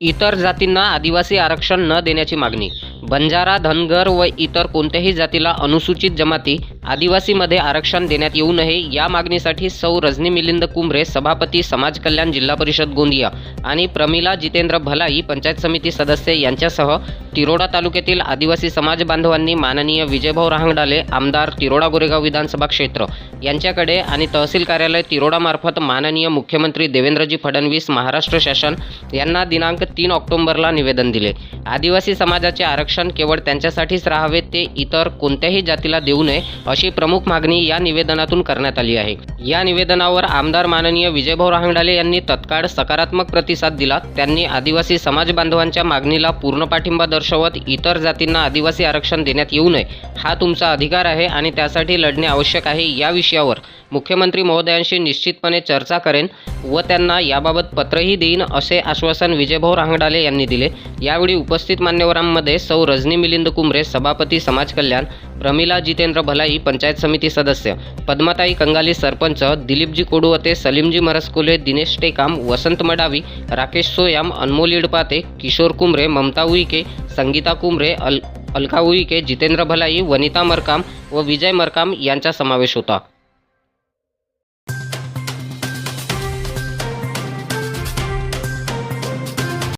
इतर जातींना आदिवासी आरक्षण न देण्याची मागणी. बंजारा धनगर व इतर कोणत्याही जातीला अनुसूचित जमाती आदिवासीमध्ये आरक्षण देण्यात येऊ नये या मागणीसाठी सौ रजनी मिलिंद कुंभरे सभापती समाज कल्याण जिल्हा परिषद गोंदिया आणि प्रमिला जितेंद्र भलाई पंचायत समिती सदस्य यांच्यासह तिरोडा तालुक्यातील आदिवासी समाज बांधवांनी माननीय विजयभाऊ रहांगडाले आमदार तिरोडा गोरेगाव विधानसभा क्षेत्र यांच्याकडे आणि तहसील कार्यालय तिरोडामार्फत माननीय मुख्यमंत्री देवेंद्रजी फडणवीस महाराष्ट्र शासन यांना दिनांक तीन ऑक्टोबरला निवेदन दिले. आदिवासी समाजाचे आरक्षण केवळ त्यांच्यासाठीच राहावे ते इतर कोणत्याही जातीला देऊ नये अशी प्रमुख मागणी या निवेदनातून करण्यात आली आहे. या निवेदनावर आमदार माननीय विजयभाऊ रांगडाले यांनी तत्काळ सकारात्मक प्रतिसाद दिला. त्यांनी आदिवासी समाज बांधवांच्या मागणीला पूर्ण पाठिंबा दर्शवत इतर जातींना आदिवासी आरक्षण देण्यात येऊ नये हा तुमचा अधिकार आहे आणि त्यासाठी लढणे आवश्यक आहे या विषयावर मुख्यमंत्री महोदयांशी निश्चितपणे चर्चा करेन व त्यांना याबाबत पत्रही देईन असे आश्वासन विजयभाऊ रांगडाले यांनी दिले. यावेळी उपस्थित मान्यवरांमध्ये सौ रजनी मिलिंद कुंभरे सभापती समाज कल्याण प्रमिला जितेंद्र भलाई पंचायत समिती सदस्य. पद्माताई कंगाली सरपंच दिलीपजी कोडुवते सलीमजी मरसकुले दिनेश टेकाम वसंत मडावी राकेश सोयाम अनमोल इडपाते किशोर कुंभरे ममता उईके संगीता कुंभरे अल अलका उईके जितेंद्र भलाई वनिता मरकाम व विजय मरकाम यांचा समावेश होता.